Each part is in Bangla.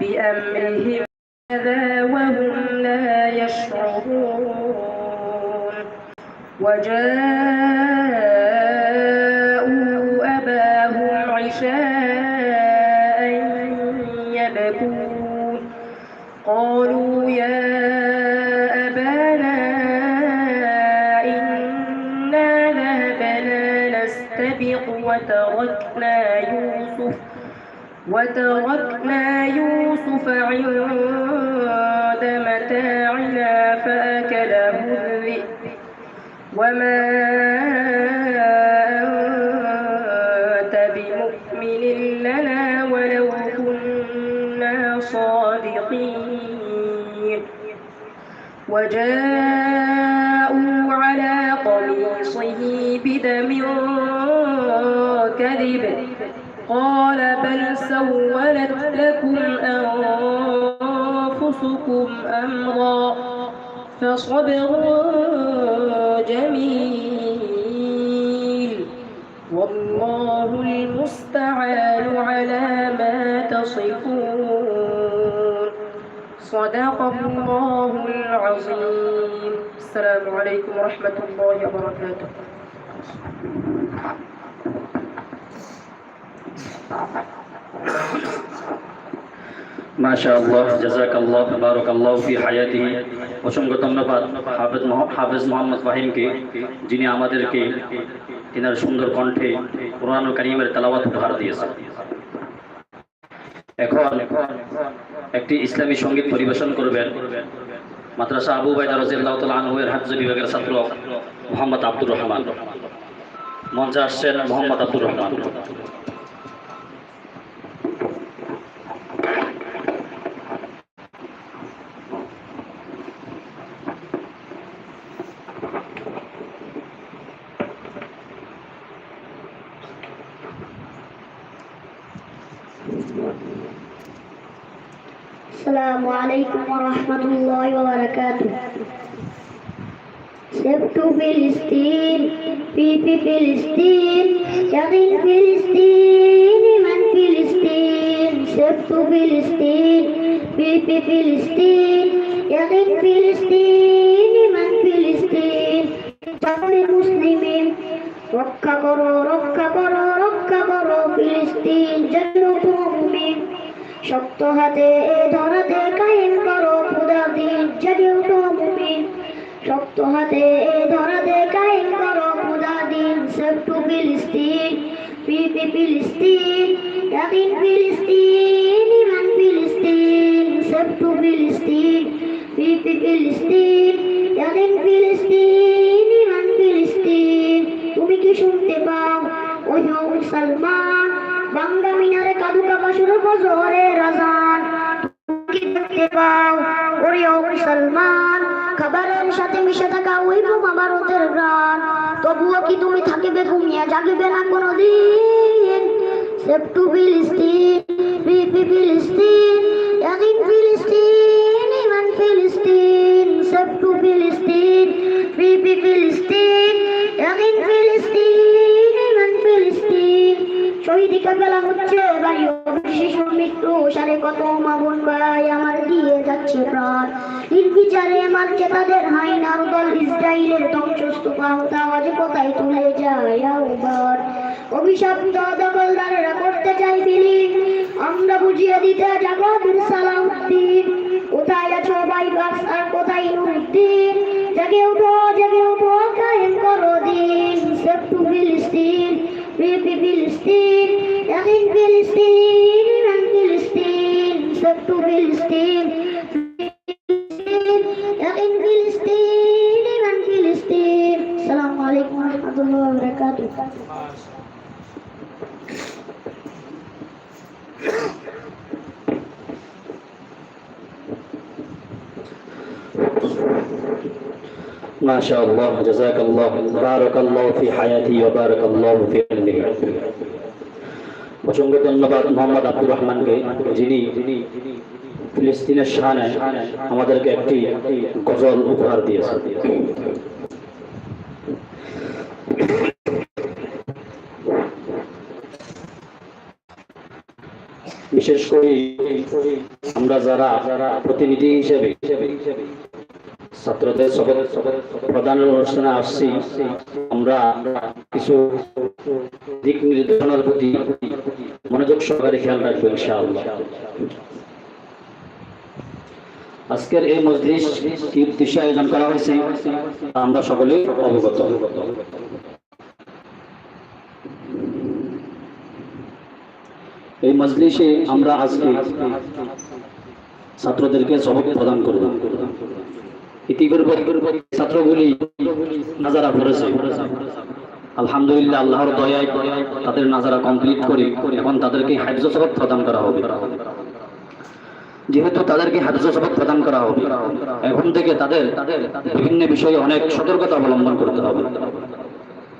بأمرهم كذا وهم لا يشعرون. وجاءوا وتركنا يوسف عند متاعنا فأكله الذئب وما أنت بمؤمن لنا ولو كنا صادقين. وجاءوا سولت لكم أنفسكم أمرا فصبر جميل. والله المستعان على ما تصفون. صدق الله العظيم. السلام عليكم ورحمة الله وبركاته. যিনি আমাদেরকে তিনার সুন্দর কণ্ঠে উপহার দিয়েছেন। এখন একটি ইসলামী সংগীত পরিবেশন করবেন মাদ্রাসা আবু বাইদা হাফেজ বিভাগের ছাত্র মোহাম্মদ আব্দুর রহমান। মঞ্চে আসছেন মোহাম্মদ আব্দুর রহমান। السلام عليكم ورحمة الله وبركاته سبت فلسطين في في فلسطين يغل فلسطين من فلسطين سبت فلسطين في في فلسطين يغل فلسطين من فلسطين شعب المسلمين রক্ষা করো রক্ষা করো রক্ষা করো ফিলিস্তিন মুমিন শক্ত হাতে এ ধরাতে কায়েম করো খুদা দিন মুমিন শক্ত হাতে এ ধরাতে কায়েম করো খুদা দিন সেভ টু ফিলিস্তিন, পিপি ফিলিস্তিন ইয়াকিন ফিলিস্তিন, ইমান ফিলিস্তিন সেভ টু ফিলিস্তিন, পিপি ফিলিস্তিন ইয়াকিন ফিলিস্তিন। শুনতে পাও। ওই মুসলমান বাংলা মিনারে কাদুকা বাসুর বজরে রাজান। দেখতে পাও? ওরে মুসলমান খাবারের সাথে মিশে থাকা ওই বোমা গ্রান তবুও কি তুমি থাকিবে ঘুমিয়ে, জাগিবে না কোনোদিন? সেভ টু ফিলিস্তিন, পিপি ফিলিস্তিন ইয়াকিন ফিলিস্তিন, ইমান ফিলিস্তিন। সেভ টু ফিলিস্তিন, পিপি ফিলিস্তিন। কাফেলা হচ্ছে বাড়ি শিশুর মৃত্যু সারে কত মা ভাই আমার দিয়ে যাচ্ছে প্রাণ নির্বিচারে মারছে তাদের হাইনার দল ইসরায়েলের ধ্বংসস্তূপ আওয়াজ কোথায় তুলে যায় আবার অভিশপ্ত দখলদারেরা করতে চাই বিলীন আমরা বুঝিয়ে দিতে যাব বীর সালাউদ্দিন কোথায় আছো বাইপাস আর কোথায় নুরুদ্দিন জেগে উঠো জেগে উঠো, কায়েম করো দিন। সেভ টু ফিলিস্তিন পিপি ফিলিস্তিন ইয়াকিন ফিলিস্তিন ইমান ফিলিস্তিন সেভ টু ফিলিস্তিন ইয়াকিন ফিলিস্তিন ইমান ফিলিস্তিন আসসালামু আলাইকুম ওয়া রাহমাতুল্লাহি ما شاء الله جزاك الله بارك الله في حياتي وبارك الله في علمه অসংখ্য ধন্যবাদ মোহাম্মদ আব্দুর রহমানকে যিনি ফিলিস্তিনের শানে আমাদেরকে একটি গজল উপহার দিয়েছেন বিশেষ করে আমরা যারা যারা প্রতিনিধি হিসেবে ছাত্রদের সবার প্রধান অনুষ্ঠানে আসছি। আমরা কিছু দিক নির্দেশনার প্রতি মনোযোগ সহকারে খেয়াল রাখব, ইনশাআল্লাহ। আজকের এই মজলিস কি উদ্দেশ্যে আয়োজন করা হয়েছে। আমরা সকলেই অবগত। এই মজলিসে আমরা আজকে ছাত্রদেরকে সবক প্রদান করব। আলহামদুলিল্লাহ, আল্লাহর দয়ায় তাদের নাজারা কমপ্লিট করে এখন তাদেরকে হাফজ সবক প্রদান করা হবে। যেহেতু তাদেরকে হাফজ সবক প্রদান করা হবে, এখন থেকে তাদের বিভিন্ন বিষয়ে অনেক সতর্কতা অবলম্বন করতে হবে।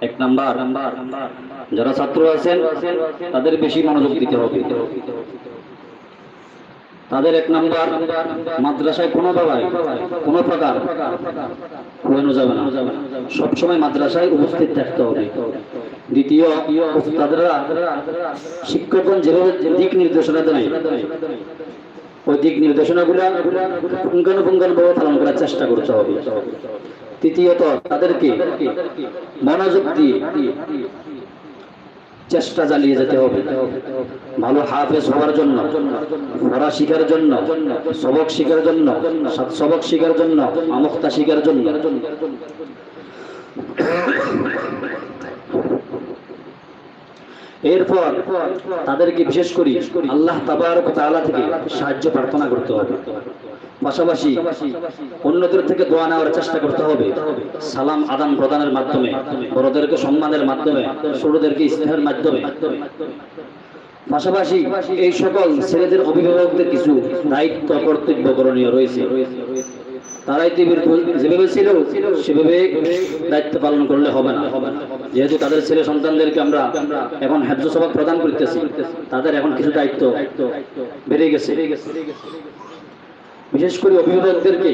এক নাম্বার, যারা ছাত্র আছেন, তাদের বেশি মনোযোগ দিতে হবে। তাদের এক নাম্বার মাদ্রাসায় কোনো বাবায় কোনো প্রকার যাবে না। সবসময় মাদ্রাসায় উপস্থিত থাকতে হবে। দ্বিতীয় তাদেরা শিক্ষকগণ যেভাবে দিক নির্দেশনা দেয়, ওই দিক নির্দেশনাগুলো পুঙ্খানুপুঙ্খানুভাবে পালন করার চেষ্টা করতে হবে। তৃতীয়ত, তাদেরকে মনোযোগ দিয়ে চেষ্টা চালিয়ে যেতে হবে। ভালো হাফেজ হওয়ার জন্য পড়া শিখার জন্য, সবক শিখার জন্য সবক শিখার জন্য, আমক্তা শিখার জন্য। এরপর তাদেরকে বিশেষ করে আল্লাহ তাআলা থেকে সাহায্য প্রার্থনা করতে হবে। পাশাপাশি অন্যদের থেকে দোয়া নেওয়ার চেষ্টা করতে হবে। সালাম আদান প্রদানের মাধ্যমে, বড়দেরকে সম্মানের মাধ্যমে, ছোটদেরকে স্নেহের মাধ্যমে। পাশাপাশি এই সকল ছেলেদের অভিভাবকদের কিছু দায়িত্ব, কর্তব্য করণীয় রয়েছে। তারাই ইতিমধ্যে যেভাবে ছিল, সেভাবে দায়িত্ব পালন করলে হবে না। যেহেতু তাদের ছেলে সন্তানদেরকে আমরা এখন হ্যাজ্য সভা প্রদান করতেছি, তাদের এখন কিছু দায়িত্ব বেড়ে গেছে। বিশেষ করে অভিভাবকদেরকে,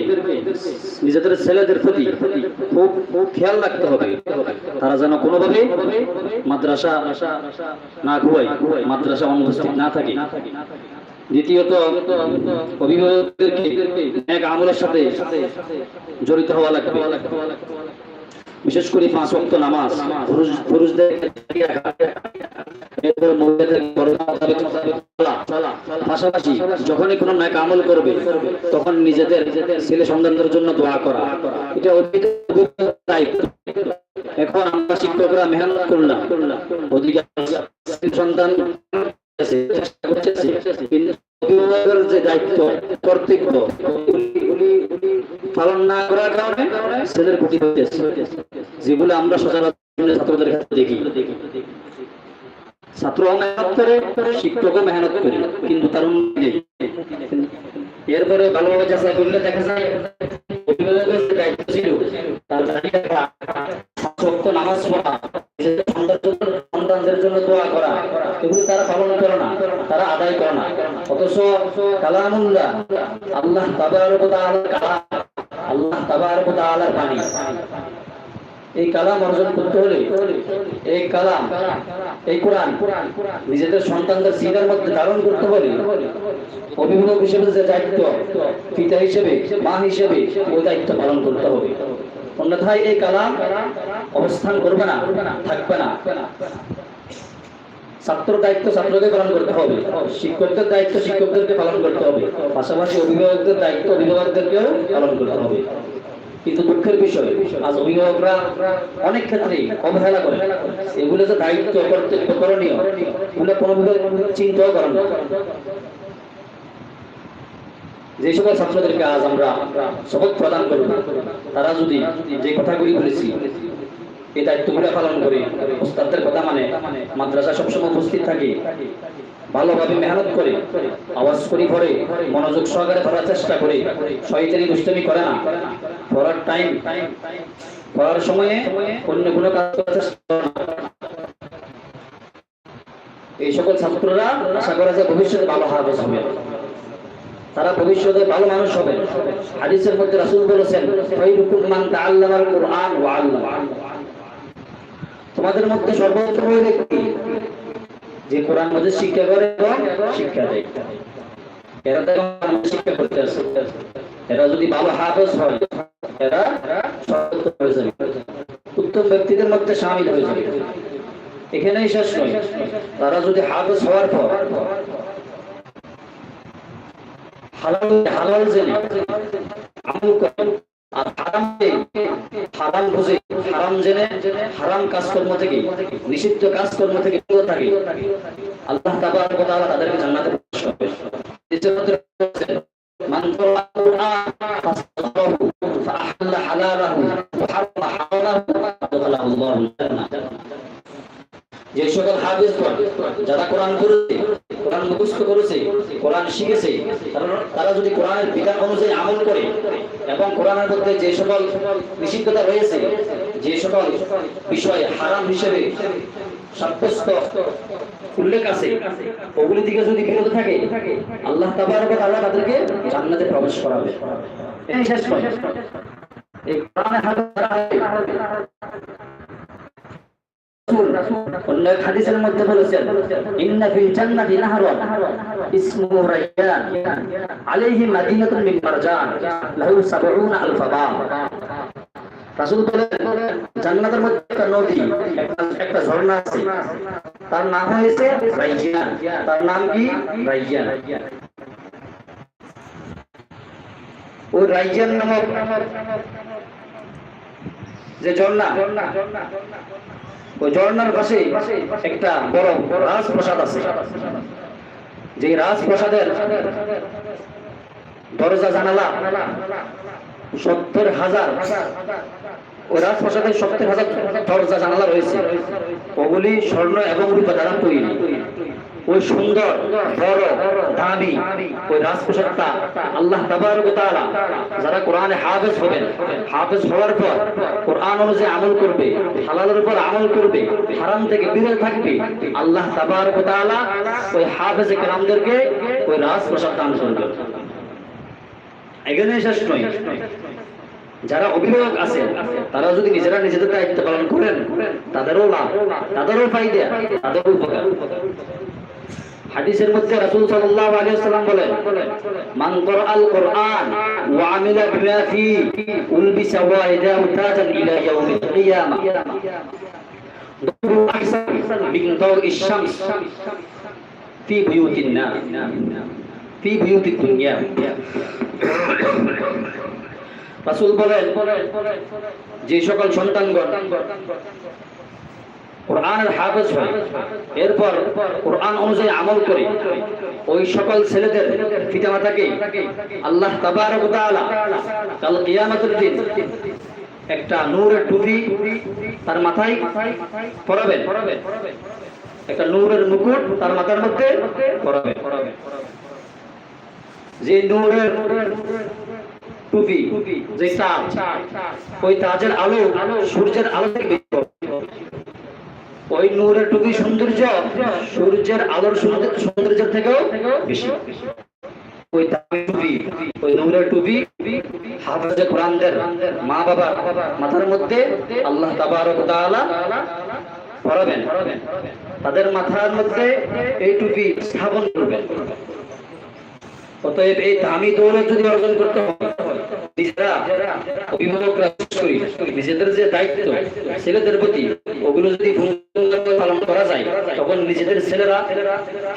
নিজেদের ছেলেদের প্রতি খুব খুব খেয়াল রাখতে হবে। তারা যেন কোনোভাবে মাদ্রাসা না খুবই মাদ্রাসা অনুপস্থিত না থাকে। দ্বিতীয়ত, অভিভাবকদেরকে এক আমলের সাথে জড়িত হওয়া লাগবে। বিশেষ করে পাঁচ ওয়াক্ত নামাজ পুরুষদের। পাশাপাশি যখনই কোনো আমল করবে, তখন নিজেদের ছেলে সন্তানদের জন্য দোয়া করা। এটা এখন আমরা শিক্ষকরা মেহনত করলাম। সন্তান যে দায়িত্ব উনি পালন না করার কারণে ছেলের ক্ষতি হইতেছে যেগুলো আমরা সচরাচর ছাত্রদের ক্ষেত্রে দেখি। ছাত্র মেহনত করে শিক্ষকও মেহনত করে, কিন্তু তার উন্নতি এরপরে ভালোভাবে যাচাই করলে দেখা যায় তার আদায় করে না। অথচ কালামুল্লাহ, আল্লাহ তাআলার কালাম আল্লাহ তাআলার বাণী। এই কালাম অর্জন করতে হলে এই কালাম, এই কোরআন নিজেদের সন্তানদের সিনার মধ্যে ধারণ করতে হলে অভিভাবক হিসেবে যে দায়িত্ব, পিতা হিসেবে, মা হিসেবে ওই দায়িত্ব পালন করতে হবে। অন্যথায় এই কালাম অবস্থান করবে না, থাকবে না। ছাত্র দায়িত্ব ছাত্রকে পালন করতে হবে। শিক্ষকদের দায়িত্ব শিক্ষকদেরকে পালন করতে হবে। পাশাপাশি অভিভাবকদের দায়িত্ব অভিভাবকদেরকেও পালন করতে হবে। কিন্তু দুঃখের বিষয়, আজ অভিভাবকরা অনেক ক্ষেত্রে অবহেলা করে। এগুলো যে দায়িত্ব কর্তব্য করণীয়, এগুলো কোনো চিন্তাও করেন না। যে সকল ছাত্রদেরকে আজ আমরা শপথ প্রদান করব, তারা যদি যে কথাগুলি বলেছি এই দায়িত্বগুলো পালন করে। কথা মানে মাদ্রাসা সবসময় উপস্থিত থাকে। ভালোভাবে মেহনত আওয়াজ করি পড়ে মনোযোগ সহকারে পড়ার চেষ্টা করে। শয়তানি দুষ্টমি করে না। পড়ার টাইম পড়ার সময়ে অন্য কোনো কাজ করার চেষ্টা। এই সকল ছাত্ররা আশা করা যায় ভবিষ্যতে ভালো হবে। তারা ভবিষ্যতে ভালো মানুষ হবে। হাদিসের মধ্যে রাসূল বলেছেন খায়রুকুম মান তাআল্লামাল কুরআন ওয়া আল্লামা তোমাদের মধ্যে সর্বোত্তম ব্যক্তি যে কোরআন মধ্যে শিক্ষা করে শিক্ষা দেয়। এরা তো শিক্ষা করতে আসে। এরা যদি ভালো হাফেজ হয়, এরা সফল হয়ে যাবে। উত্তম ব্যক্তিদের মধ্যে সামিল হয়ে যাবে। এখানেই শেষ নয়। তারা যদি হাফেজ হওয়ার পর হালাল হালাল জেনে আমল আর হারাম বুঝে, হারাম জেনে, হারাম কাজকর্ম থেকে, নিষিদ্ধ কাজকর্ম থেকে থাকে। আল্লাহ তাদেরকে জান্নাতে যে সকল হাফেজ যারা কোরআন করেছে কোরআন মুখস্থ করেছে কোরআন শিখেছে, তারা- তারা যদি কোরআনের বিধান অনুযায়ী আমল করে, এবং কোরআনের মধ্যে যে সকল নিষিদ্ধতা রয়েছে, যে সকল বিষয় হারাম হিসেবে সাব্যস্ত উল্লেখ আছে, ওগুলি থেকে যদি বিরত থাকে, আল্লাহ তাবারক ওয়া তাআলা তাদেরকে জান্নাতে প্রবেশ করাবে। এই শেষ এই হাতে অন্য এক হাদিসের মধ্যে বলেছেন, ইন্না ফিল জান্নাতি নাহরান। রায়্যান আলাইহি মাদিনাতুন মিন মারজান, লাহু 70 আলফ বাব রাসূল বলেন, জান্নাতের মধ্যে একটা নদী, একটা ঝর্ণা আছে। তার নাম হয়েছে তার নাম কি? রায়্যান নামক যে ঝর্ণা, ওই ঝর্ণার পাশে একটা বড় রাজপ্রাসাদ আছে। যে রাজপ্রাসাদের দরজা, জানালা, সত্তর হাজার, ওই সত্তর হাজার দরজা, জানালা রয়েছে। ওগুলি স্বর্ণ এবং রূপা দ্বারা তৈরি ওই সুন্দর, বড়, দামি ওই রাজপ্রাসাদটা আল্লাহ তাবারক ওয়া যারা কোরআনে হাফেজ হবেন, হাফেজ হওয়ার পর কোরআন অনুযায়ী আমল করবে, হালালের উপর আমল করবে, হারাম থেকে বিরত থাকবে, আল্লাহ তাবারক ওয়া তাআলা ওই হাফেজ কেরামদেরকে ওই রাজপ্রাসাদ দান করবে। এখানে শেষ নয়। যারা অভিভাবক আছেন তারা যদি নিজেরা নিজেদের দায়িত্ব পালন করেন, তাদেরও লাভ, তাদেরও ফায়দা, তাদেরও উপকার। হাদিসের মধ্যে রাসূল সাল্লাল্লাহু আলাইহি ওয়াসাল্লাম বলেন, মান ক্বরাআল কুরআন ওয়া আমিলা বিমা ফি উলবিসা ওয়াইদাহু তাজান ইলা ইয়াউমিল কিয়ামা। দরু আহসান মিন দাওইশ শামস ফি বুয়ুতিন নার, ফি বুয়ুতিদ দুনিয়া। রাসূল বলেন, যে সকল সন্তানগণ কোরআনের হাফেজ হয় এরপর কোরআন অনুযায়ী আমল করে। ওই সকল ছেলেদের পিতামাতাকে আল্লাহ তাবারক তাআলা কাল কিয়ামতের দিন একটা নূরের টুপি তার মাথায় পরাবেন। একটা নূরের মুকুট তার মাথার মধ্যে পরাবেন। যে নূরের টুপি, যে তাজ ওই তাজের আলো সূর্যের আলো থেকে। ওই নূরের টুপি সৌন্দর্য সূর্যের আলোর সৌন্দর্য- থেকেও বেশি। ওই টুপি, ওই নূরের টুপি হাফেজে কোরআনদের মা বাবা মাথার মধ্যে আল্লাহ তাবারক তাআলা পরাবেন তাদের মাথার মধ্যে এই টুপি স্থাপন করবেন। অতএব এই দামি দৌলত যদি অর্জন করতে হয়, নিজেরা অভিভাবকরা করি নিজেদের যে দায়িত্ব, ছেলেদের প্রতি, ওগুলো যদি করা যায়, তখন নিজেদের ছেলেরা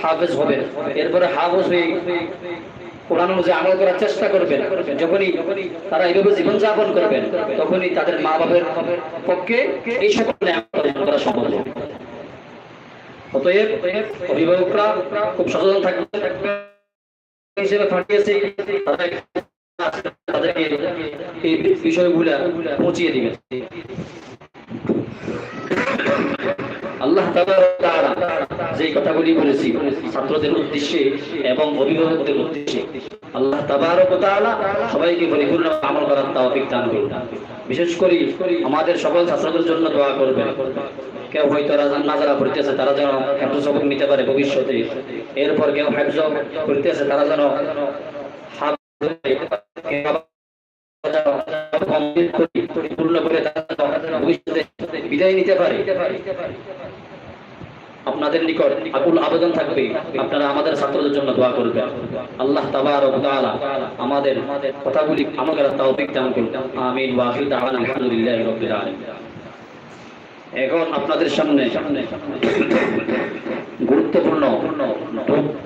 হাফেজ হবে। এরপরে হাফেজ হয়ে কোরআন অনুযায়ী আমল করার চেষ্টা করবেন। যখনই তারা এইভাবে জীবন যাপন করবেন, তখনই তাদের মা বাবার পক্ষে এই সকল করা সম্ভব অতএব অভিভাবকরা খুব সচেতন থাকবেন। হিসেবে তারা তাদেরকে এই বিষয়গুলো পৌঁছিয়ে দিবেন। আল্লাহ যে কথাগুলি বলেছি ছাত্রদের উদ্দেশ্যে এবং অভিভাবকদের উদ্দেশ্যে, আল্লাহ সবাইকে পরিপূর্ণ আমল করার তৌফিক দান করুন। বিশেষ করে আমাদের সকল ছাত্রদের জন্য দোয়া করবেন। কেউ হয়তো রাজান নাজারা পড়তেছে, তারা যেন হেফজ সবক নিতে পারে ভবিষ্যতে। এরপর কেউ হেফজ পড়তেছে, তারা যেন বিদায় নিতে পারে। আপনাদের নিকট আকুল আবেদন থাকবে। আপনারা আমাদের ছাত্রদের জন্য দোয়া করবেন। আল্লাহ তাবারক আমাদের কথাগুলি আমাদের তৌফিক দান করুন। আমিন। ওয়া আখির দাওয়ানা আলামিন। এখন আপনাদের সামনে গুরুত্বপূর্ণ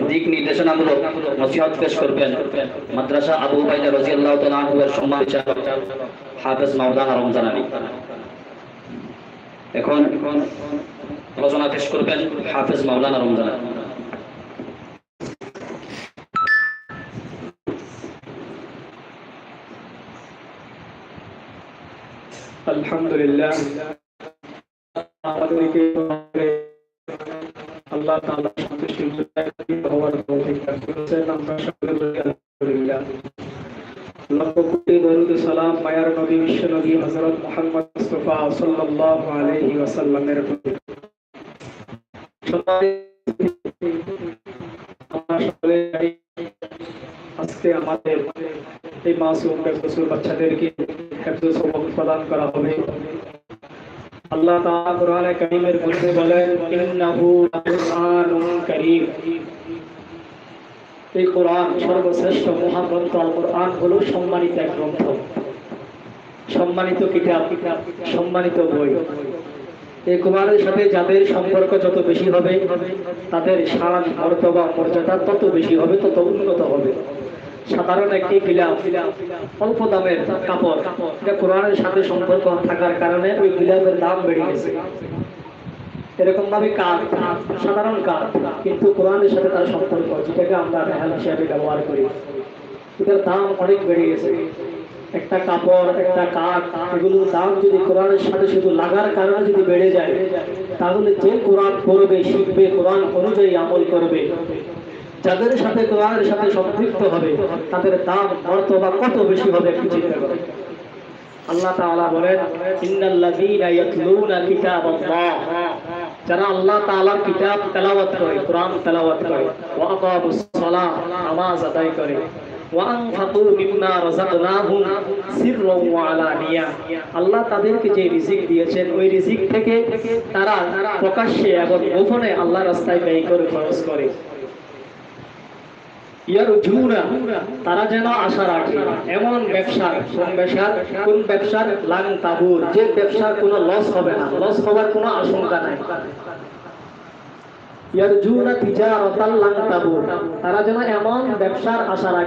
দিক নির্দেশনামূলক নসিহত পেশ করবেন মাদ্রাসা আবু বাইদা রাদিয়াল্লাহু তাআলা আনহু এর সম্মানিত হাফেজ মাওলানা রমজান আলী। এখন আলোচনা পেশ করবেন হাফেজ মাওলানা রমজান। আলী আলহামদুলিল্লাহ। আমাদেরকে আল্লাহ তাআলা সন্তুষ্টি হওয়ার তৌফিক দান আজকে আমাদের এই মাসুম বাচ্চাদেরকে হেফজুল সবক প্রদান করা হবে আল্লাহ তাআলা কোরআনে কারীমের মধ্যে বলেন, ইন্নাহু কারীম এই কোরআন সর্বশ্রেষ্ঠ মহাগ্রন্থ আল কোরআন হলো সম্মানিত এক গ্রন্থ সম্মানিত কিতাব, সম্মানিত বই। এই কোরআনের সাথে যাদের সম্পর্ক যত বেশি হবে, তাদের শান মর্তবা মর্যাদা তত বেশি হবে, তত উন্নত হবে। সাধারণ একটি গিলাফ, অল্প দামের কাপড় এটা কোরআনের সাথে সম্পর্ক থাকার কারণে ওই গিলাফের দাম বেড়ে গেছে। এরকম ভাবে কাঠ, সাধারণ কাঠ, কিন্তু কোরআনের সাথে তার সম্পর্ক, যেটাকে আমরা রেহাল হিসাবে ব্যবহার করি। এটার দাম অনেক বেড়ে গেছে। একটা কাপড়, একটা কাঠ, এগুলোর দাম যদি কোরআনের সাথে শুধু লাগার কারণে যদি বেড়ে যায়, তাহলে যে কোরআন পড়বে, শিখবে, কোরআন অনুযায়ী আমল করবে, যাদের সাথে কোরআনের সাথে সম্পৃক্ত হবে, তাদের দাম মর্তবা কত বেশি হবে একটু চিন্তা করো। আল্লাহ তাআলা বলেন, ইন্নাল্লাযীনা ইয়াতলুনা কিতাবাল্লাহ। যারা আল্লাহ তাআলার কিতাব তেলাওয়াত করে, কোরআন তেলাওয়াত করে, ওয়া আকামুস সালাহ, নামাজ আদায় করে। আল্লাহ তাদেরকে যে রিজিক দিয়েছেন, ওই রিজিক থেকে তারা প্রকাশ্যে এবং গোপনে রাস্তায় ব্যয় করে খরচ করে। তারা যেন আশা রাখে, এমন ব্যবসার, কোন ব্যবসার কোন ব্যবসার লাং তাবুর, যে ব্যবসার কোনো লস হবে না লস হওয়ার কোনো আশঙ্কা নাই। তারা যেন এমন ব্যবসার আশা রাখে